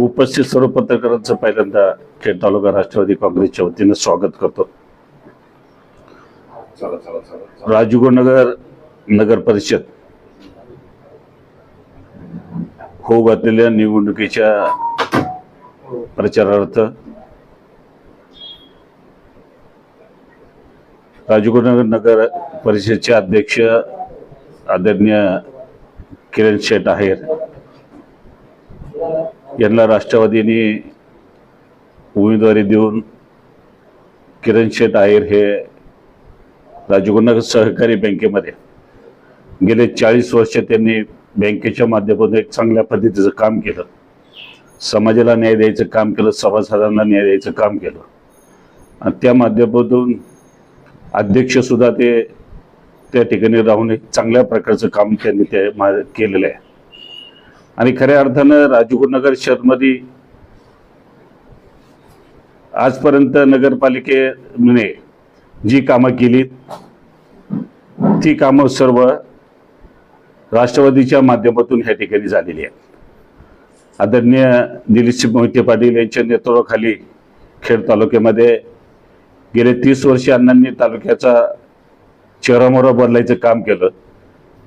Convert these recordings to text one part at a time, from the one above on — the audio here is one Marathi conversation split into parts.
उपस्थित सर्व पत्रकारांचं पहिल्यांदा खेड तालुका राष्ट्रवादी काँग्रेसच्या वतीनं स्वागत करतो. राजगुरुनगर नगर परिषद. हो घातलेल्या निवडणुकीच्या प्रचारार्थ राजगुरुनगर नगर परिषदचे अध्यक्ष आदरणीय किरण शेठ आहेर. यांना राष्ट्रवादीने उमेदवारी देऊन किरण शेठ आहेर हे राजगुन्हा सहकारी बँकेमध्ये गेले चाळीस वर्ष त्यांनी बँकेच्या माध्यमातून एक चांगल्या पद्धतीचं काम केलं. समाजाला न्याय द्यायचं काम केलं सभासदांना न्याय द्यायचं काम केलं. आणि त्या माध्यमातून अध्यक्षसुद्धा ते त्या ठिकाणी राहून एक चांगल्या प्रकारचं काम त्यांनी ते मा- केलेलं आहे. आणि खऱ्या अर्थानं राजगुरुनगर शहरमध्ये आजपर्यंत नगरपालिकेने जी कामं केली ती कामं सर्व राष्ट्रवादीच्या माध्यमातून ह्या ठिकाणी झालेली आहेत. आदरणीय दिलीपसिंह मोहिते पाटील यांच्या नेतृत्वाखाली खेड तालुक्यामध्ये गेले तीस वर्षे अण्णांनी तालुक्याचा चेहरामोहरा बदलायचं काम केलं.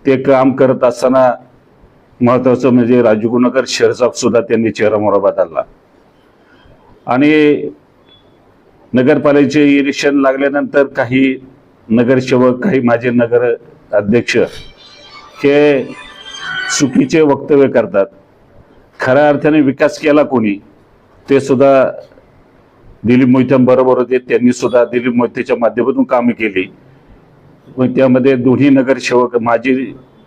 ते काम करत असताना महत्वाचं म्हणजे राजगुरुनगर शहरचा सुद्धा त्यांनी चेहरामोहरा बदलला. आणि नगरपालिकेचे इलेक्शन लागल्यानंतर काही नगरसेवक काही माझे नगर अध्यक्ष हे चुकीचे वक्तव्य करतात. खऱ्या अर्थाने विकास केला कोणी ते सुद्धा दिलीप मोहित्यांबरोबर होते. त्यांनी सुद्धा दिलीप मोहितेच्या माध्यमातून कामे केली. पण त्यामध्ये दोन्ही नगरसेवक माजी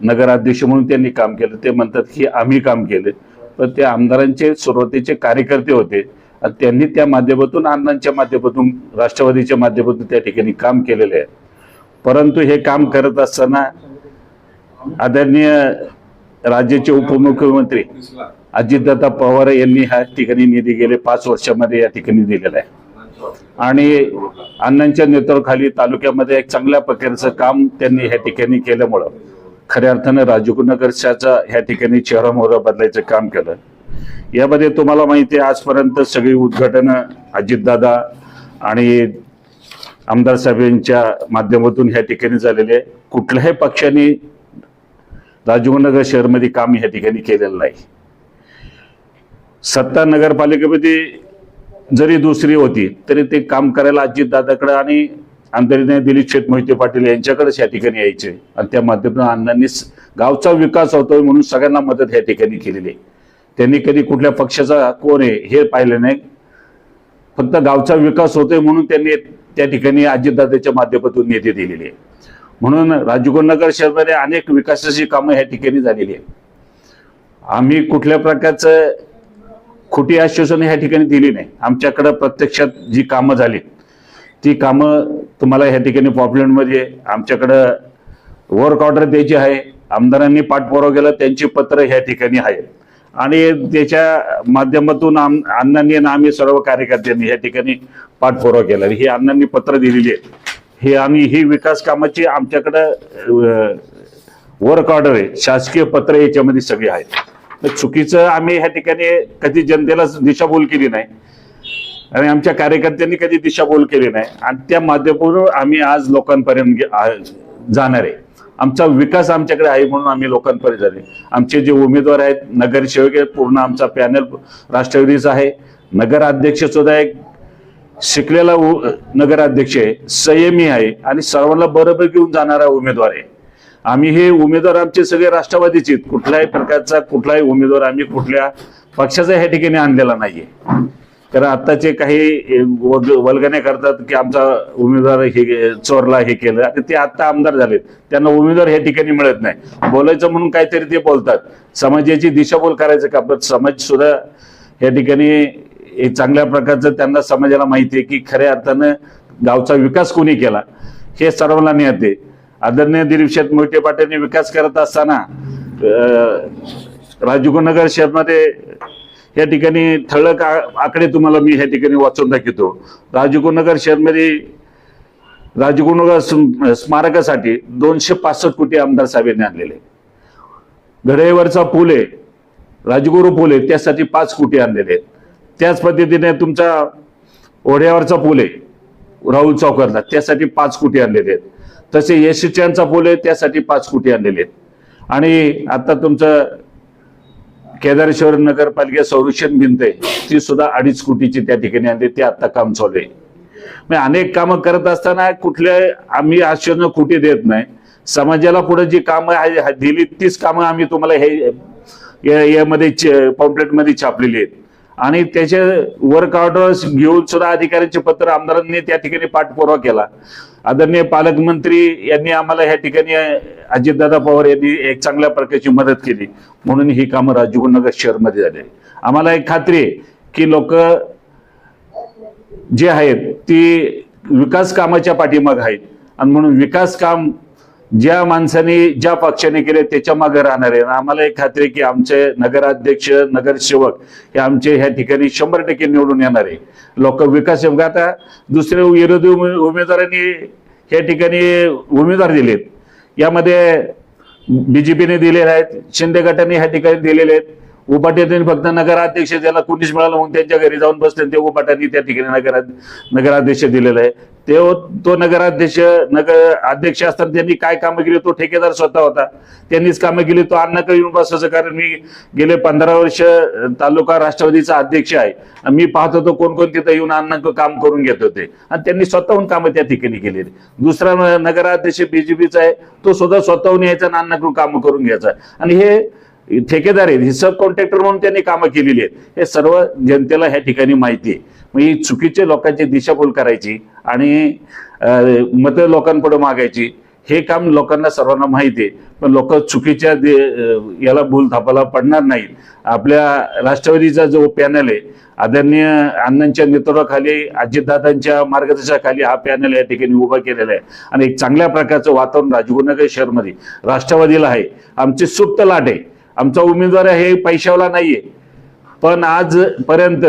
नगराध्यक्ष म्हणून त्यांनी काम केलं. ते म्हणतात की आम्ही काम केले. पण ते आमदारांचे सुरुवातीचे कार्यकर्ते होते. आणि त्यांनी त्या माध्यमातून अण्णांच्या माध्यमातून राष्ट्रवादीच्या माध्यमातून त्या ठिकाणी काम केलेले आहे. परंतु हे काम करत असताना आदरणीय राज्याचे उपमुख्यमंत्री अजितदादा पवार यांनी ह्या ठिकाणी निधी गेले. पाच वर्षामध्ये या ठिकाणी दिलेला आहे. आणि अण्णांच्या नेतृत्वाखाली तालुक्यामध्ये एक चांगल्या प्रकारचं काम त्यांनी ह्या ठिकाणी केल्यामुळं खऱ्या अर्थानं राजगुरुनगरच्या ह्या ठिकाणी चेहरा मोहरा बदलायचं काम केलं यामध्ये तुम्हाला माहिती आहे आजपर्यंत सगळी उद्घाटनं अजितदादा आणि आमदार साहेबांच्या माध्यमातून ह्या ठिकाणी झालेले आहे. कुठल्याही पक्षाने राजगुरुनगर शहरमध्ये काम ह्या ठिकाणी केलेलं नाही सत्ता नगरपालिकेमध्ये जरी दुसरी होती तरी ते काम करायला अजितदादाकडं आणि आंतरिक दिलीप शेठ मोहिते पाटील यांच्याकडेच या ठिकाणी यायचे. आणि त्या माध्यमातून अण्णांनी गावचा विकास होतोय म्हणून सगळ्यांना मदत या ठिकाणी केलेली आहे. त्यांनी कधी कुठल्या पक्षाचा कोण आहे हे पाहिलं नाही. फक्त गावचा विकास होतोय म्हणून त्यांनी त्या ठिकाणी अजितदादाच्या माध्यमातून नेते दिलेली आहे. म्हणून राजगुरुनगर शहरामध्ये अनेक विकासाची कामं ह्या ठिकाणी झालेली आहेत. आम्ही कुठल्या प्रकारचं खोटी आश्वासन ह्या ठिकाणी दिली नाही. आमच्याकडं प्रत्यक्षात जी कामं झाली ती कामं तुम्हाला ह्या ठिकाणी पॉप्युलरमध्ये आमच्याकडं वर्क ऑर्डर द्यायची आहे. आमदारांनी पाठपुरावा केला त्यांची पत्र ह्या ठिकाणी आहेत. आणि त्याच्या माध्यमातून आम अण्णांनी आणि आम्ही सर्व कार्यकर्त्यांनी ह्या ठिकाणी पाठपुरावा केला. ही अण्णांनी पत्र दिलेली आहे हे आणि ही विकास कामाची आमच्याकडं वर्क ऑर्डर आहे. शासकीय पत्र याच्यामध्ये सगळी आहेत. तर चुकीचं आम्ही ह्या ठिकाणी कधी जनतेला दिशाभूल केली नाही. आणि आमच्या कार्यकर्त्यांनी कधी दिशाभूल केली नाही. आणि त्या माध्यमातून आम्ही आज लोकांपर्यंत जाणार आहे. आमचा विकास आमच्याकडे आहे म्हणून आम्ही लोकांपर्यंत झाले आमचे जे उमेदवार आहेत नगरसेवक आहेत पूर्ण आमचा पॅनल राष्ट्रवादीचा आहे. नगराध्यक्ष सुद्धा एक शिकलेला नगराध्यक्ष आहे संयमी आहे आणि सर्वांना बरोबर घेऊन जाणारा उमेदवार आहे. आम्ही हे उमेदवार आमचे सगळे राष्ट्रवादीचे आहेत. कुठल्याही प्रकारचा कुठलाही उमेदवार आम्ही कुठल्या पक्षाचा ह्या ठिकाणी आणलेला नाहीये. कारण आत्ताचे काही वग- वल्गने करतात की आमचा उमेदवार हे चोरला हे केलं आता ते आत्ता आमदार झालेत. त्यांना उमेदवार ह्या ठिकाणी मिळत नाही. बोलायचं म्हणून काहीतरी ते बोलतात. समाजाची दिशाभूल करायचं का? पण समाज सुद्धा या ठिकाणी एक चांगल्या प्रकारचं त्यांना समाजाला माहिती आहे की खऱ्या अर्थानं गावचा विकास कोणी केला हे सर्वांना नेते आदरणीय दिलीप शेठ मोहिते पाटीलने विकास करत असताना अं, राजगुरुनगर शहरमध्ये या ठिकाणी ठळक आ- आकडे तुम्हाला मी ह्या ठिकाणी वाचून दाखवतो. राजगुरुनगर शहरमध्ये राजगुरुनगर स्म- स्मारकासाठी दोनशे पासष्ट कोटी आमदार साहेबांनी आणलेले. घडेवरचा पूल आहे राजगुरू पूल आहे त्यासाठी पाच कोटी आणलेले. आहेत त्याच पद्धतीने तुमचा ओढ्यावरचा पूल आहे राहुल चौकातला त्यासाठी पाच कोटी आणलेले आहेत. तसे यशस्यांचा पूल आहे त्यासाठी पाच कोटी आणलेले आहेत. आणि आता तुमचं केदारेश्वर नगरपालिका संरक्षण भिंत आहे. ती सुद्धा अडीच कोटीची त्या ठिकाणी आणली ते आता काम चालू आहे. अनेक कामं करत असताना कुठल्या आम्ही आश्चर्य कुठे देत नाही. समाजाला पुढे जी कामं दिली तीच कामं आम्ही तुम्हाला हे यामध्ये यामध्ये पॉम्पलेटमध्ये छापलेली आहेत. आणि त्याचे वर्क ऑर्डर्स घेऊन सुद्धा अधिकाऱ्यांचे पत्र आमदारांनी त्या ठिकाणी पाठपुरावा केला. आदरणीय पालकमंत्री यांनी आम्हाला ह्या ठिकाणी अजितदादा पवार यांनी एक चांगल्या प्रकारची मदत केली. म्हणून ही कामं राजगुरुनगर शहरमध्ये झाली. आम्हाला एक खात्री आहे की लोक जे आहेत ती विकास कामाच्या पाठीमाग आहेत. आणि म्हणून विकास काम ज्या माणसाने ज्या पक्षाने केले त्याच्यामागे राहणार. आहे आणि आम्हाला एक खात्री आहे की आमचे नगराध्यक्ष नगरसेवक हे आमचे ह्या ठिकाणी शंभर टक्के निवडून येणार आहे. लोक विकास आता दुसरे विरोधी उमेदवारांनी ह्या ठिकाणी उमेदवार दिलेत. यामध्ये बीजेपीने दिलेले आहेत शिंदे गटाने ह्या ठिकाणी दिलेले आहेत. उपाट्याने फक्त नगराध्यक्ष ज्याला कुणीच मिळालं म्हणून त्यांच्या घरी जाऊन बसले ते उपाट्याने त्या ठिकाणी नगरा नगराध्यक्ष दिलेला आहे. ते हो- तो नगराध्यक्ष नगर अध्यक्ष असताना त्यांनी काय कामं केली तो ठेकेदार स्वतः होता. त्यांनीच कामं केली. तो अण्णाकडे येऊन बसायचं कारण मी गेले पंधरा वर्ष तालुका राष्ट्रवादीचा अध्यक्ष आहे. मी पाहत होतो कोणकोण तिथं येऊन अण्णांक काम करून घेत होते. आणि त्यांनी स्वतःहून कामं त्या ठिकाणी केलेली. दुसरा नगराध्यक्ष बीजेपीचा आहे तो सुद्धा स्वतःहून यायचा आणि अण्णाकडून कामं करून घ्यायचा. आणि हे ठेकेदार आहेत ही सब कॉन्ट्रॅक्टर म्हणून त्यांनी कामं केलेली आहेत. हे सर्व जनतेला ह्या ठिकाणी माहिती आहे. मग ही चुकीचे लोकांची दिशाभूल करायची आणि मत लोकांपुढे मागायची हे काम लोकांना सर्वांना माहिती आहे. पण लोक चुकीच्या दे- याला भूल थापाला पडणार नाहीत. आपल्या राष्ट्रवादीचा जो पॅनल आहे आदरणीय अण्णांच्या नेतृत्वाखाली अजितदादांच्या मार्गदर्शनाखाली हा पॅनल या ठिकाणी उभा केलेला आहे. आणि एक चांगल्या प्रकारचं वातावरण राजगुरुनगर शहरमध्ये राष्ट्रवादीला आहे. आमची सुप्त लाट आहे. आमचा उमेदवार हे पैशावाला नाहीये. पण आज पर्यंत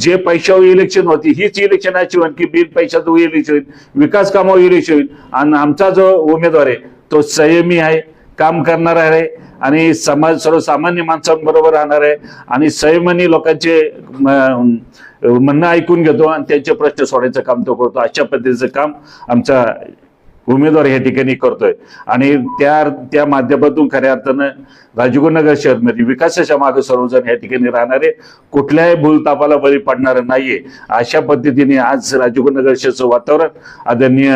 जे पैशावर इलेक्शन होती हीच इलेक्शन अशी होईल की बिन पैशाचं इलेक्शन होईल विकास कामावर इलेक्शन होईल. आणि आमचा जो उमेदवार आहे तो संयमी आहे काम करणार आहे आणि समाज सर्वसामान्य माणसांबरोबर राहणार आहे. आणि संयमाने लोकांचे म्हणणं ऐकून घेतो आणि त्यांचे प्रश्न सोडायचं काम तो करतो. अशा पद्धतीचं काम आमचा उमेदवार या ठिकाणी करतोय. आणि त्या त्या माध्यमातून खऱ्या अर्थानं राजगुरुनगर शहरमध्ये विकासाच्या मागे सर्वजण या ठिकाणी राहणारे कुठल्याही भूलतापाला बळी पडणार नाहीये. अशा पद्धतीने आज राजगुरुनगर शहरचं वातावरण आदरणीय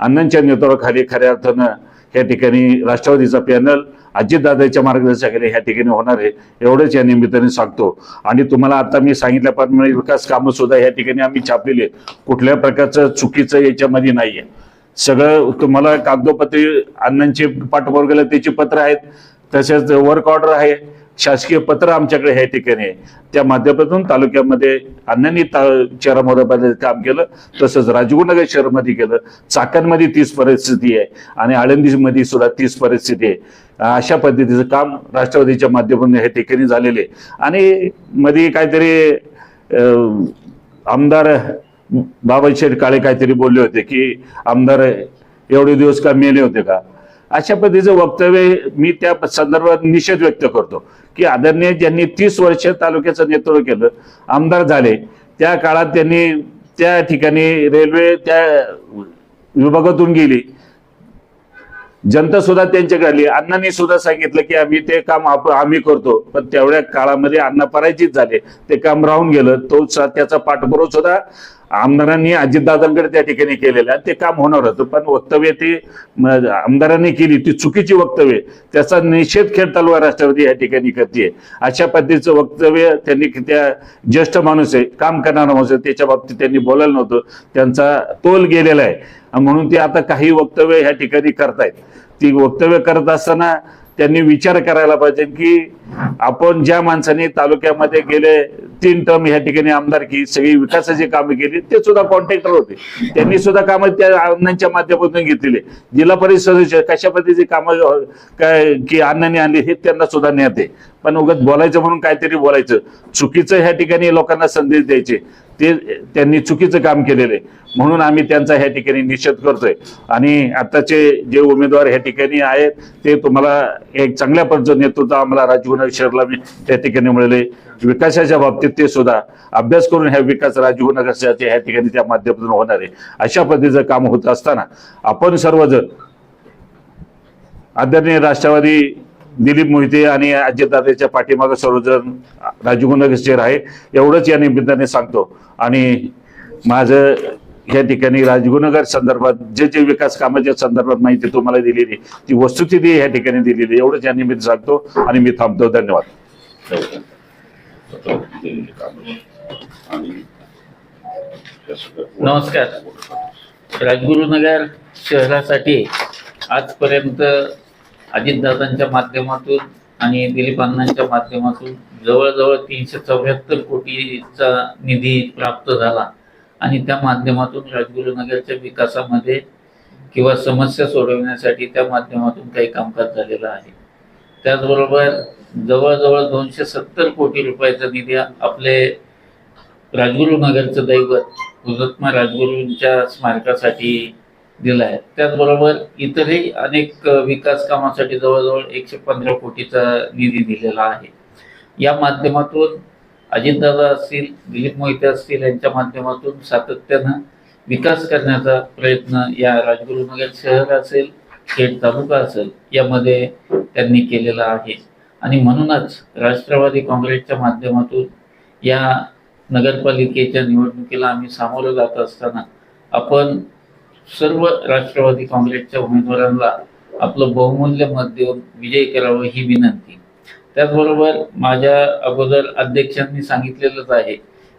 अण्णांच्या नेतृत्वाखाली खऱ्या अर्थानं या ठिकाणी राष्ट्रवादीचा पॅनल अजितदादाच्या मार्गदर्शनाखाली ह्या ठिकाणी होणार आहे एवढंच या निमित्ताने सांगतो. आणि तुम्हाला आता मी सांगितल्याप्रमाणे विकास कामं सुद्धा या ठिकाणी आम्ही छापलेली आहेत. कुठल्या प्रकारचं चुकीचं याच्यामध्ये नाही आहे सगळं तुम्हाला कागदोपत्री अण्णांचे पाठपुरावा केलं त्याची पत्र आहेत. तसेच वर्क ऑर्डर आहे. शासकीय पत्र आमच्याकडे ह्या ठिकाणी आहे. त्या माध्यमातून तालुक्यामध्ये अण्णांनी शहरामध्ये काम केलं. तसंच राजगुरुनगर शहरामध्ये केलं. चाकणमध्ये तीच परिस्थिती आहे. आणि आळंदीमध्ये सुद्धा तीच परिस्थिती आहे. अशा पद्धतीचं काम राष्ट्रवादीच्या माध्यमातून ह्या ठिकाणी झालेले आहे. आणि मध्ये काहीतरी आमदार बाबा शेठ काळे काहीतरी बोलले होते की आमदार एवढे दिवस का मेले होते का? अशा पद्धतीचं वक्तव्य मी त्या संदर्भात निषेध व्यक्त करतो की आदरणीय ज्यांनी तीस वर्ष तालुक्याचं नेतृत्व केलं आमदार झाले त्या काळात त्यांनी त्या ठिकाणी रेल्वे त्या विभागातून गेली. जनता सुद्धा त्यांच्याकडे आली. अण्णांनी सुद्धा सांगितलं की आम्ही ते काम आम्ही करतो पण तेवढ्या काळामध्ये अण्णा पराजित झाले. ते काम राहून गेलं. तो त्याचा पाठपुरावा सुद्धा आमदारांनी अजितदादांकडे त्या ठिकाणी केलेलं आहे. ते काम होणार होतं पण वक्तव्य ती आमदारांनी केली ती चुकीची वक्तव्य. त्याचा निषेध खेळ तलवार राष्ट्रवादी या ठिकाणी करते अशा पद्धतीचं वक्तव्य त्यांनी त्या ज्येष्ठ माणूस आहे काम करणारा माणूस आहे त्याच्या बाबतीत त्यांनी बोलायला नव्हतं. त्यांचा तोल गेलेला आहे. म्हणून ते आता काही वक्तव्य ह्या ठिकाणी करतायत. ती वक्तव्य करत असताना त्यांनी विचार करायला पाहिजे की आपण ज्या माणसाने तालुक्यामध्ये गेले तीन टर्म ह्या ठिकाणी आमदारकी सगळी विकासाची कामे केली ते सुद्धा कॉन्ट्रॅक्टर होते. त्यांनी सुद्धा कामं त्या अण्णांच्या माध्यमातून घेतलेले जिल्हा परिषद सदस्य कशा पद्धतीची कामं काय की अण्णांनी आणली हे त्यांना सुद्धा नेते पण उगत बोलायचं म्हणून काहीतरी बोलायचं. चुकीचं ह्या ठिकाणी लोकांना संदेश द्यायचे. ते त्यांनी चुकीचं काम केलेलं आहे. म्हणून आम्ही त्यांचा ह्या ठिकाणी निषेध करतोय. आणि आताचे जे उमेदवार ह्या ठिकाणी आहेत ते तुम्हाला एक चांगल्या पद्धतीचं नेतृत्व आम्हाला राजगुरू शहरला मी त्या ठिकाणी मिळाले. विकासाच्या बाबतीत ते सुद्धा अभ्यास करून ह्या विकास राजगुरुनगरच्या ह्या ठिकाणी त्या माध्यमातून होणार आहे. अशा पद्धतीचं काम होत असताना आपण सर्वजण आदरणीय राष्ट्रवादी दिलीप मोहिते आणि अजितदादाच्या पाठीमागे सर्वजण राजगुरुनगर आहे एवढंच या निमित्ताने सांगतो. आणि माझं या ठिकाणी राजगुरुनगर संदर्भात जे जे विकास कामाच्या संदर्भात माहिती तुम्हाला दिलेली ती वस्तुस्थिती या ठिकाणी दिलेली एवढंच या निमित्त सांगतो आणि मी थांबतो. धन्यवाद. नमस्कार. राजगुरुनगर शहरासाठी आजपर्यंत अजितदादांच्या माध्यमातून आणि दिलीप अण्णांच्या माध्यमातून जवळजवळ तीनशे चौऱ्याहत्तर कोटीचा निधी प्राप्त झाला. आणि त्या माध्यमातून राजगुरुनगरच्या विकासामध्ये किंवा समस्या सोडवण्यासाठी त्या माध्यमातून काही कामकाज झालेलं आहे. त्याचबरोबर जवळजवळ दोनशे सत्तर कोटी रुपयाचा निधी आपले राजगुरुनगरचं दैवत हुजत्मा राजगुरूंच्या स्मारकासाठी दिला आहे. त्याचबरोबर इतरही अनेक विकास कामासाठी जवळजवळ एकशे पंधरा कोटीचा निधी दिलेला आहे. या माध्यमातून अजितदादा असतील दिलीप मोहिते असतील यांच्या माध्यमातून सातत्यानं विकास करण्याचा प्रयत्न या राजगुरुनगर शहर असेल खेड तालुका असेल यामध्ये त्यांनी केलेला आहे. आणि म्हणूनच राष्ट्रवादी काँग्रेसच्या माध्यमातून या नगरपालिकेच्या निवडणुकीला आम्ही सामोरं जात असताना आपण सर्व राष्ट्रवादी काँग्रेसच्या उमेदवारांना आपलं बहुमूल्य मत देऊन विजयी करावं ही विनंती. त्याचबरोबर माझ्या अगोदर अध्यक्षांनी सांगितलेलंच आहे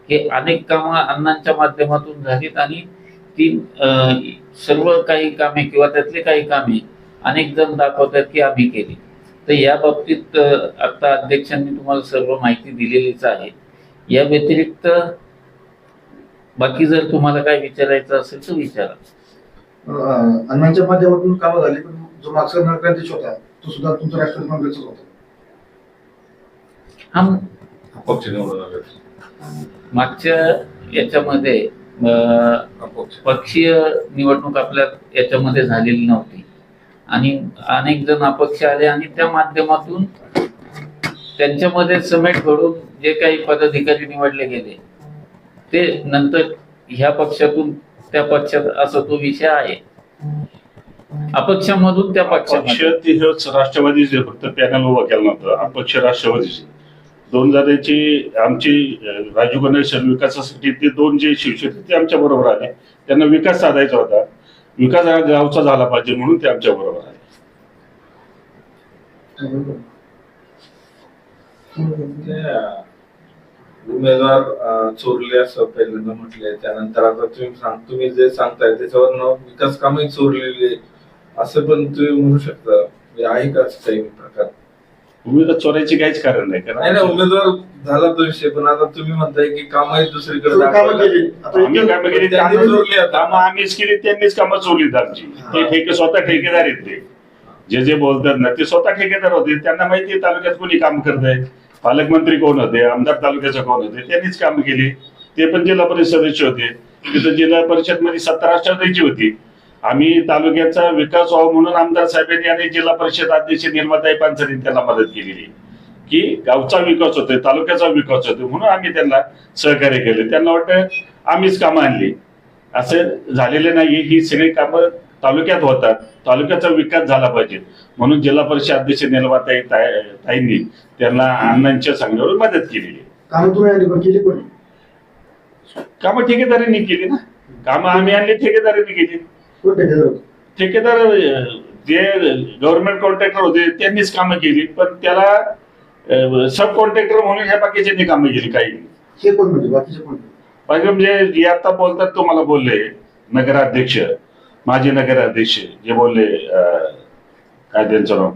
की अनेक कामं अण्णांच्या माध्यमातून झालीत आणि ती सर्व काही कामे किंवा त्यातले काही कामे अनेक जण दाखवतात की आम्ही केली. तर या बाबतीत आता अध्यक्षांनी तुम्हाला सर्व माहिती दिलेलीच आहे. या व्यतिरिक्त बाकी जर तुम्हाला काय विचारायचं असेल तर विचारा. अण्णांच्या माध्यमातून कामं झाली पण जो मागचा नगराध्यक्ष होता तो सुद्धा तुमचा राष्ट्रवादी काँग्रेसचा होता. अपक्ष मागच्या याच्यामध्ये पक्षीय निवडणूक आपल्या याच्यामध्ये झालेली नव्हती. आणि अनेक जण अपक्ष आले आणि त्या माध्यमातून त्यांच्यामध्ये समेट घडून जे काही पदाधिकारी निवडले गेले ते नंतर ह्या पक्षातून त्या पक्षात असा तो विषय आहे. अपक्षामधून त्या पक्ष पक्षामध्ये. ते हेच राष्ट्रवादीचे फक्त पॅनल उभा केला नव्हतं. अपक्ष राष्ट्रवादीचे दोन हजाराची आमची अं, राजीव गणेश विकासासाठी ते दोन जे शिवसेने ते आमच्या बरोबर आले. त्यांना विकास साधायचा होता. विकास हा गावचा झाला पाहिजे म्हणून ते आमच्या बरोबर आले. उमेदवार चोरले असं पहिल्यांदा म्हटले त्यानंतर आता तुम्ही सांग तुम्ही जे सांगताय त्याच्यावर विकास कामही चोरलेले असं पण तुम्ही म्हणू शकता. म्हणजे आहे का काही प्रकार? उमेदवार चोरायची काहीच कारण नाही. कारण उमेदवार झाला तो विषय पण आता तुम्ही म्हणताय की कामही दुसरीकडे चोरली आम्हीच केली त्यांनीच कामं चोरलीत आमची. ते ठेके स्वतः ठेकेदार आहेत ते. जे जे बोलतात ना ते स्वतः ठेकेदार होते. त्यांना माहिती आहे तालुक्यात कोणी काम करत आहे? पालकमंत्री कोण होते? आमदार तालुक्याचे कोण होते? त्यांनीच काम केली. ते पण जिल्हा परिषद सदस्य होते. तिथं जिल्हा परिषदमध्ये सत्ता राष्ट्रवादीची होती. आम्ही तालुक्याचा विकास व्हावा म्हणून आमदार साहेबांनी आणि जिल्हा परिषद अध्यक्ष निर्माताई पानसरे त्यांना मदत केलेली. की गावचा विकास होतोय तालुक्याचा विकास होतो म्हणून आम्ही त्यांना सहकार्य केले. त्यांना वाटतं आम्हीच कामं आणली. असं झालेलं नाही ही सगळी कामं तालुक्यात होतात. तालुक्याचा विकास झाला पाहिजे. म्हणून जिल्हा परिषद अध्यक्ष निर्मताई ताई- ताईंनी त्यांना अण्णांच्या सांगण्यावर मदत केलेली. कामं केली कामं ठेकेदारांनी केली ना. कामं आम्ही आणली ठेकेदारांनी केली. ठेकेदार जे गव्हर्नमेंट कॉन्ट्रॅक्टर होते त्यांनीच कामं केली. पण त्याला सब कॉन्ट्रॅक्टर म्हणून ह्या बाकीच्यांनी कामं केली काही हे कोण म्हणजे बाकीचे म्हणजे आता बोलतात तुम्हाला बोलले नगराध्यक्ष. माजी नगराध्यक्ष जे बोलले काय त्यांचं नाव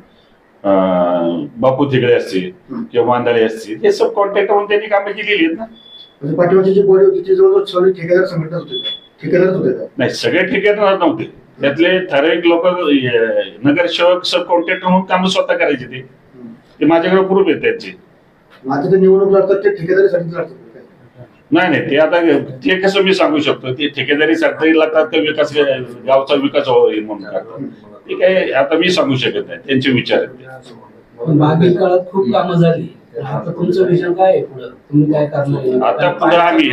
बापू तिगळे असतील किंवा मांदळे असतील हे सब कॉन्ट्रॅक्टर म्हणून त्यांनी कामं केलेली आहेत ना. म्हणजे पाठीमागची जी बॉडी होती ती जवळजवळ सगळी ठेकेदार होते का? ठेकेदारच होते का? नाही सगळे ठेकेदार नव्हते. त्यातले ठराविक लोक नगरसेवक सब कॉन्ट्रॅक्टर म्हणून कामं स्वतः करायचे ते. ते माझ्याकडे प्रूफ आहेत त्यांचे. माझे ते निवडणूक लागतात ते लागतात का काय? नाही नाही ते आता ते कसं मी सांगू शकतो ते ठेकेदारी सरकारी लागतात ते विकास गावचा विकास होईल म्हणून. ते काय आता मी सांगू शकत नाही त्यांचे विचार मागील काळात खूप कामं झाली. आता तुमचं काय पुढं? तुम्ही काय करणार आहे? आता पुढे आम्ही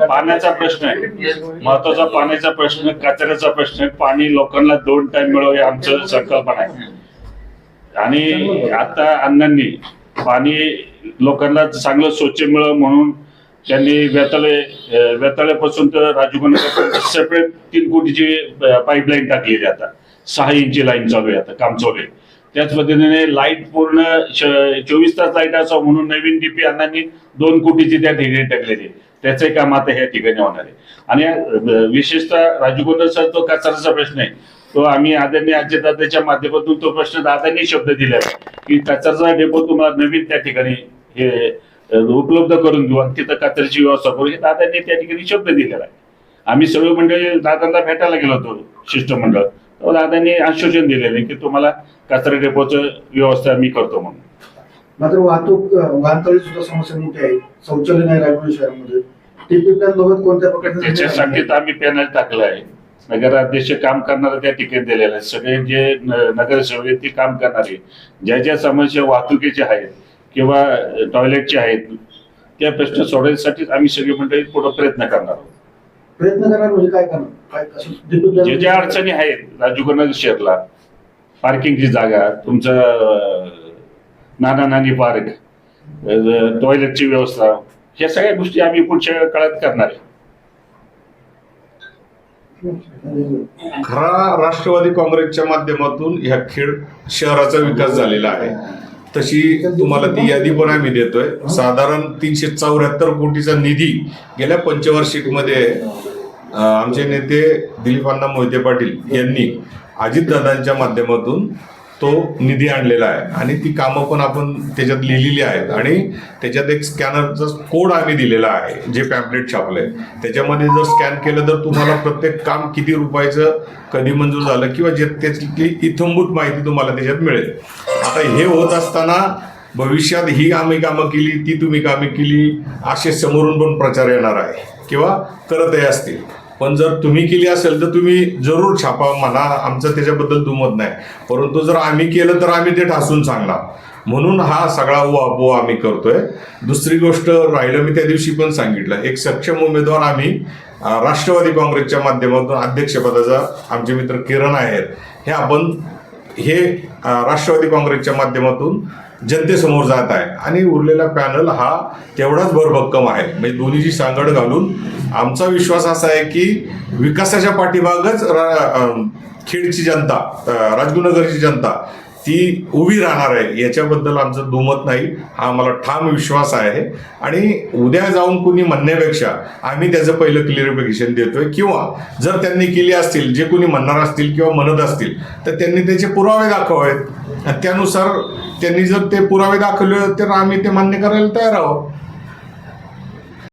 पाण्याचा प्रश्न आहे. महत्त्वाचा पाण्याचा प्रश्न कचऱ्याचा प्रश्न आहे. पाणी लोकांना दोन टाइम मिळव हे आमचं संकल्पना आहे. आणि आता अण्णांनी पाणी लोकांना चांगलं स्वच्छ मिळव म्हणून त्यांनी वेताळे अं, वेताळ्यापासून तर राजूगणपर्यंत सेपरेट तीन कोटीची पाईपलाईन टाकलेली आता. सहा इंची लाईन चालू आहे आता काम चालू आहे. त्याच पद्धतीने लाइट पूर्ण चोवीस तास लाइट असावं म्हणून नवीन डीपी अण्णांनी दोन कोटीची त्या ठिकाणी टाकलेली त्याचे काम आता ह्या ठिकाणी होणार आहे. आणि विशेषतः विशेषतः सर तो कचऱ्याचा प्रश्न आहे. तो आम्ही आदरणीय अजितदादाच्या माध्यमातून तो प्रश्न दादांनी शब्द दिला की कचऱ्याचा डेपो तुम्हाला नवीन त्या ठिकाणी हे उपलब्ध करून देऊ आणि तिथं कचऱ्याची व्यवस्था करू हे दादांनी त्या ठिकाणी शब्द दिलेला आहे. आम्ही सर्व मंडळी दादांना भेटायला गेलो होतो शिष्टमंडळ. तर दादांनी आश्वासन दिलेलं आहे की तुम्हाला कचरा डेपोचं व्यवस्था मी करतो म्हणून. मात्र वाहतूक वाहनतळी सुद्धा समस्या मोठी आहे. शौचालय नाही रायगड शहरामध्ये. टीपी प्लॅन बाबत कोणत्या प्रकारचे त्याच्यासाठी तर आम्ही पॅनल टाकलं आहे. नगराध्यक्ष काम करणारे त्या ठिकाणी दिलेलं आहे. सगळे जे नगरसेवक आहेत ते काम करणारे ज्या ज्या समस्या वाहतुकीच्या आहेत किंवा टॉयलेटच्या आहेत त्या प्रश्न सोडवण्यासाठी आम्ही सगळी मंडळी पुढे प्रयत्न करणार आहोत. प्रयत्न करणार म्हणजे काय करणार? जे ज्या अडचणी आहेत राजूगणनगर शहरला पार्किंगची जागा तुमचं नाना नानी पार्क टॉयलेटची व्यवस्था ह्या सगळ्या गोष्टी आम्ही पुढच्या काळात करणार आहे. खरा राष्ट्रवादी काँग्रेसच्या माध्यमातून ह्या खेड शहराचा विकास झालेला आहे. तशी तुम्हाला ती यादी पण आम्ही देतोय. साधारण तीनशे चौऱ्याहत्तर कोटीचा निधी गेल्या पंचवार्षिकमध्ये आमचे नेते दिलीप अण्णा मोहिते पाटील यांनी अजितदादांच्या माध्यमातून तो निधी आणलेला आहे. आणि ती कामं पण आपण त्याच्यात लिहिलेली आहेत. आणि त्याच्यात एक स्कॅनरचा कोड आम्ही दिलेला आहे जे पॅम्पलेट छापलंय. त्याच्यामध्ये जर स्कॅन केलं तर तुम्हाला प्रत्येक काम किती रुपयाचं कधी मंजूर झालं किंवा जे त्याची इथंभूत माहिती तुम्हाला त्याच्यात मिळेल. आता हे होत असताना भविष्यात ही आम्ही कामं केली ती तुम्ही कामे केली असे समोरून पण प्रचार येणार आहे. किंवा करतही असतील. पण जर तुम्ही केली असेल तर तुम्ही जरूर छापा म्हणा आमचं त्याच्याबद्दल दुमत नाही. परंतु जर आम्ही केलं तर आम्ही ते ठासून सांगणार म्हणून हा सगळा उहापोह आम्ही करतोय. दुसरी गोष्ट राहिलं मी त्या दिवशी पण सांगितलं. एक सक्षम उमेदवार आम्ही राष्ट्रवादी काँग्रेसच्या माध्यमातून अध्यक्षपदाचा आमचे मित्र किरण आहेत. हे आपण हे राष्ट्रवादी काँग्रेसच्या माध्यमातून जनतेसमोर जात आहे. आणि उरलेला पॅनल हा तेवढाच भरभक्कम आहे. म्हणजे दोन्हीची सांगड घालून आमचा विश्वास असा आहे की विकासाच्या पाठीमागच रा- खेडची जनता अं, राजगुरुनगरची जनता ती उभी राहणार आहे. याच्याबद्दल आमचं दुमत नाही. हा आम्हाला ठाम विश्वास आहे. आणि उद्या जाऊन कुणी म्हणण्यापेक्षा आम्ही त्याचं पहिलं क्लिअरिफिकेशन देतोय. किंवा जर त्यांनी केली असतील जे कुणी म्हणणार असतील किंवा म्हणत असतील तर त्यांनी त्याचे पुरावे दाखवावेत. आणि त्यानुसार त्यांनी जर ते पुरावे दाखवले तर आम्ही ते मान्य करायला तयार आहोत.